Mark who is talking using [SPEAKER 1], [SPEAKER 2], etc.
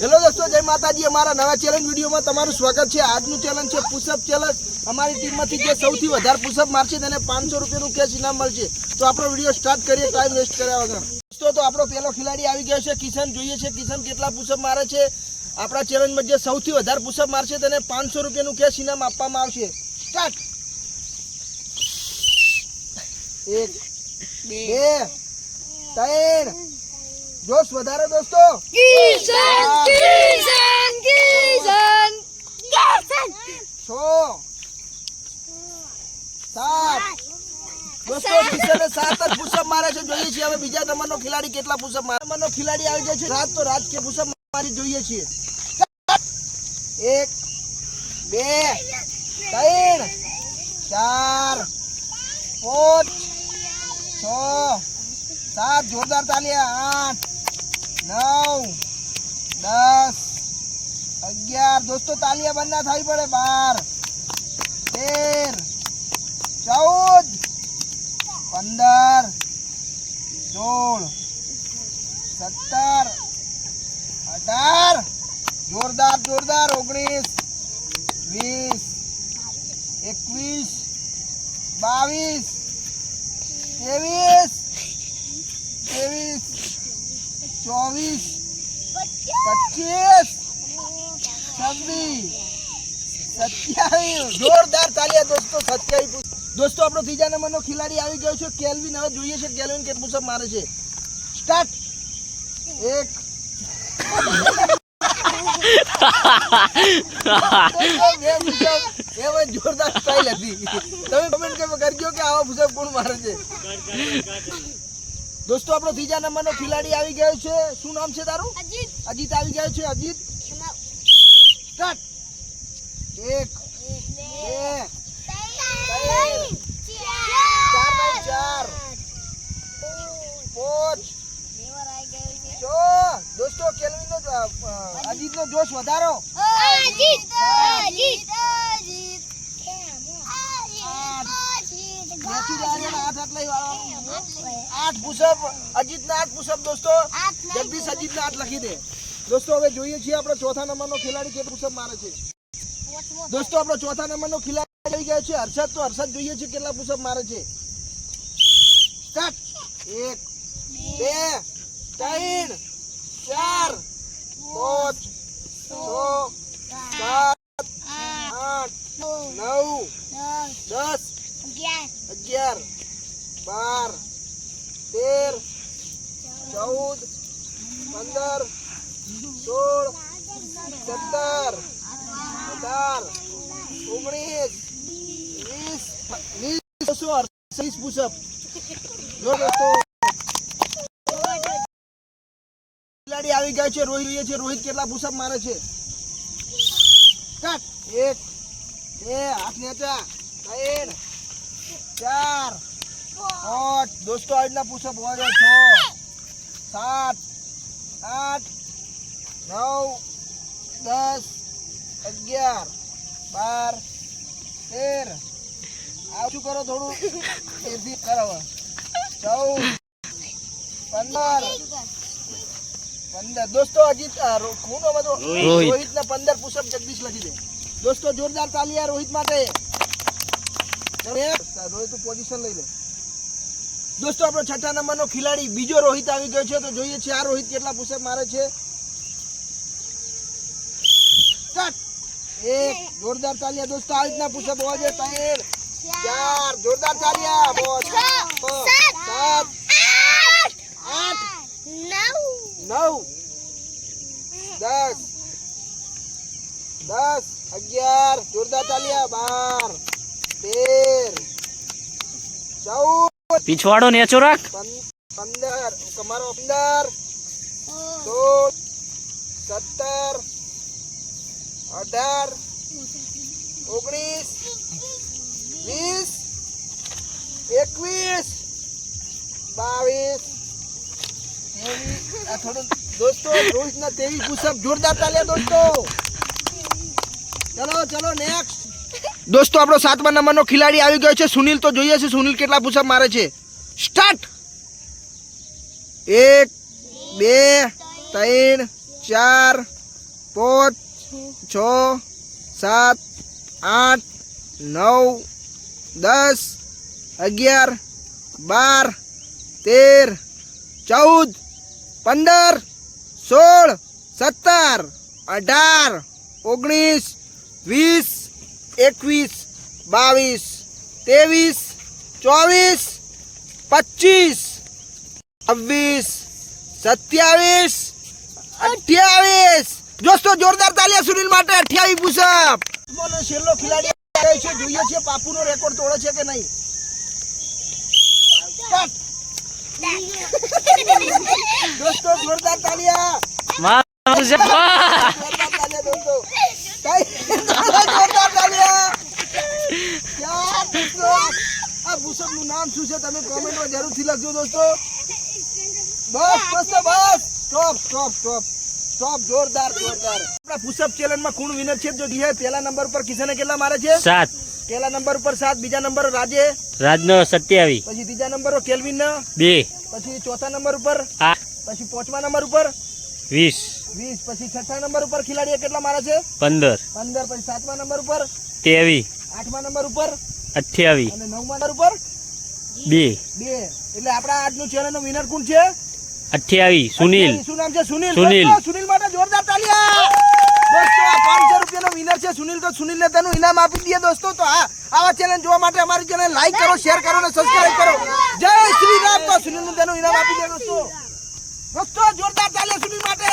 [SPEAKER 1] Hello દોસ્તો, જય માતાજી. અમારા નવા ચેલેન્જ વિડીયોમાં તમારું સ્વાગત છે. આજનું ચેલેન્જ છે પુષપ ચેલેન્જ અમારી ટીમમાંથી જે સૌથી વધારે પુષપ મારશે તેને પાંચસો રૂપિયાનું કેશ ઇનામ મળશે. તો આપણો વીડિયો સ્ટાર્ટ કરીએ ટાઈમ વેસ્ટ કર્યા વગર. દોસ્તો, તો આપણો પહેલો ખેલાડી આવી ગયો છે, કિશન. જોઈએ છે, કિશન કેટલા પુશઅપ મારે છે. આપણા ચેલેન્જમાં જે સૌથી વધારે પુષપ મારશે તેને પાંચસો રૂપિયાનું કેશ ઇનામ આપવામાં આવશે. સ્ટાર્ટ એક, બે, ત્રણ. જોશ વધારે દોસ્તો.
[SPEAKER 2] કિશન કિશન કિશન. કિશન.
[SPEAKER 1] છ સાત. દોસ્તો કિશને સાત જ પુષપ મારે છે. જોઈએ છીએ હવે બીજા નંબરનો ખેલાડી કેટલા પુષપ મારે. નંબરનો ખેલાડી આવી જાય છે. રાત તો રાત કે પુષપ મારી જોઈએ છીએ. એક બે ત્રણ ચાર પાંચ છ સાત. જોરદાર તાલી આઠ નવ, દસ, અગિયાર. દોસ્તો તાલિયા બંધ ના થાય પડે બાર, તેર, ચૌદ, પંદર, સોળ, સત્તર, અઢાર. જોરદાર જોરદાર. ઓગણીસ, વીસ, એકવીસ, બાવીસ, ત્રેવીસ ચોવીસ પચીસ છવ્વીસ સત્યાવીસ. જોરદાર તાલિયા દોસ્તો સત્યાવીસ દોસ્તો આપણો ત્રીજા નંબરનો ખેલાડી આવી ગયો છે કેલ્વિન. હવે જોઈએ છે કેલ્વિન કે પુષપ મારે છે. સ્ટાર્ટ. એક. એ ભાઈ જોરદાર સ્ટાઇલ હતી. તમે કમેન્ટ કરજો કે આવા પુષપ કોણ મારે છે? દોસ્તો આપણો ત્રીજા નંબરનો ખેલાડી આવી ગયો છે. શું નામ છે તારું?
[SPEAKER 2] અજીત.
[SPEAKER 1] અજીત આવી ગયો છે અજીત. સ્ટાર્ટ. એક બે ચાર. ચાર પાંચ છ દોસ્તો કેલ્વિન નો અજીત. નો જોશ વધારો.
[SPEAKER 2] અજીત. અજીત
[SPEAKER 1] મેચી જાય છે ને આઠ આઠ લઈ વાળો આઠ પુષપ અજીત ના આઠ પુષપ દોસ્તો. જગદીશ અજીત ના આઠ લખી દે. દોસ્તો હવે જોઈએ છીએ આપણો ચોથા નંબરનો ખેલાડી કે પુષપ મારે છે. દોસ્તો આપણો ચોથા નંબરનો ખેલાડી લઈ ગયો છે. હર્ષદ તો હર્ષદ જોઈએ છે કેટલા પુષપ મારે છે. સ્ટાર્ટ. એક બે ત્રણ ચાર પાંચ છ સાત આઠ નવ દસ અગિયાર બાર તેર, ચૌદ, પંદર, સોળ, સત્તર, અઢાર, ઓગણીસ, વીસ વીસ બસો પુષપ જો દોસ્તો, ખેલાડી આવી ગયા છે, રોહિત છે, રોહિત કેટલા પુષપ મારે છે? કટ. એક, બે, હાથ નેચા ત્રણ, ચાર પાંચ દોસ્તો આજના પુષપ હોય છે સાત આઠ નવ દસ અગિયાર બાર તેર. આ શું કરો થોડું? એથી કરો ચૌદ પંદર પંદર. દોસ્તો હજી ખૂનો તો રોહિત. ને પંદર પુષપ જગદીશ લખી દે. દોસ્તો જોરદાર તાલિયા રોહિત માટે. રોહિત પોઝિશન લઈ લે. દોસ્તો આપણો છઠ્ઠા નંબરનો ખેલાડી બીજો રોહિત આવી ગયો છે. તો જોઈએ છે આ રોહિત કેટલા પુષપ મારે છે. એક જોરદાર તાલિયા દોસ્તો આ રીતના પુષપ હોવા જોઈએ ત્રણ ચાર જોરદાર તાલિયા સાત સાત આઠ નવ દસ દસ અગિયાર જોરદાર તાલિયા બાર તેર ચૌદ
[SPEAKER 3] પીછવાડો નેચો રાખ.
[SPEAKER 1] પંદર, તમારો પંદર, સોળ, સત્તર, અઢાર, ઓગણીસ, વીસ, એકવીસ, બાવીસ. થોડું દોસ્તો રોહિત ના તેવી પુષપ જોરદાર ચાલ્યા દોસ્તો. ચલો ચલો નેક્સ્ટ દોસ્તો, આપણો સાતમા નંબરનો ખેલાડી આવી ગયો છે. સુનિલ તો જોઈએ છે. સુનિલ કેટલા પુષઅપ મારે છે? સ્ટાર્ટ! એક, બે, ત્રણ, ચાર, પાંચ, છ, સાત, આઠ, નવ, દસ, અગિયાર, બાર, તેર, ચૌદ, પંદર, સોળ, સત્તર, અઢાર, ઓગણીસ, વીસ એકવીસ બાવીસ ત્રેવીસ ચોવીસ પચીસ છવ્વીસ સત્યાવીસ અઠ્યાવીસ દોસ્તો જોરદાર તાલિયા સુનિલ માટે અઠ્યાવીસ પુષપ બોલો છેલ્લો ખેલાડી આવ્યો છે જોઈએ છે પાપુનો રેકોર્ડ તોડે છે કે નહીં Start. દોસ્તો જોરદાર તાલિયા
[SPEAKER 3] મારું છે પા.
[SPEAKER 1] જોરદાર તાલિયા દોસ્તો કઈ જોરદાર તાલિયા યાર દોસ્તો પુષપનું નામ શું છે? તમે કોમેન્ટમાં જરૂરથી લખજો દોસ્તો. બસ બસ. બસ સ્ટોપ સ્ટોપ સ્ટોપ સ્ટોપ જોરદાર જોરદાર. આપણા પુષપ ચેલેન્જમાં કોણ વિનર છે. જો દીહે પહેલા નંબર પર કિશને કેટલા મારે છે?
[SPEAKER 3] સાત.
[SPEAKER 1] પહેલા નંબર પર સાત બીજા નંબર રાજે.
[SPEAKER 3] રાજનો સત્યાવી
[SPEAKER 1] પછી ત્રીજા નંબર કેલ્વિન.
[SPEAKER 3] બે.
[SPEAKER 1] પછી ચોથા નંબર ઉપર.
[SPEAKER 3] આઠ.
[SPEAKER 1] પછી પાંચમા નંબર ઉપર.
[SPEAKER 3] વીસ.
[SPEAKER 1] વીસ. પછી છઠ્ઠા નંબર ઉપર ખેલાડીએ કેટલા મારે છે?
[SPEAKER 3] પંદર.
[SPEAKER 1] પંદર. પછી સાતમા નંબર ઉપર.
[SPEAKER 3] તેવી
[SPEAKER 1] આઠમા નંબર ઉપર.
[SPEAKER 3] અઠ્યાવીસ.
[SPEAKER 1] અને નવમા નંબર ઉપર?
[SPEAKER 3] બે.
[SPEAKER 1] બે. એટલે આપણા આજનું ચેનલનું વિનર કોણ છે?
[SPEAKER 3] અઠ્યાવીસ સુનિલ.
[SPEAKER 1] શું નામ છે? સુનિલ.
[SPEAKER 3] સુનિલ.
[SPEAKER 1] સુનિલ માટે જોરદાર તાલિયા. દોસ્તો આ પાંચસો રૂપિયાનો વિનર છે સુનિલ. તો સુનિલ તેનું ઇનામ આપી દઈએ દોસ્તો. તો આ આવા ચેનલ જોવા માટે અમારી ચેનલ લાઈક કરો શેર કરો અને સબસ્ક્રાઇબ કરો. જય શ્રી રામ. તો સુનિલનું તેનું ઇનામ આપી દે દોસ્તો. દોસ્તો જોરદાર તાલિયા સુનિલ માટે.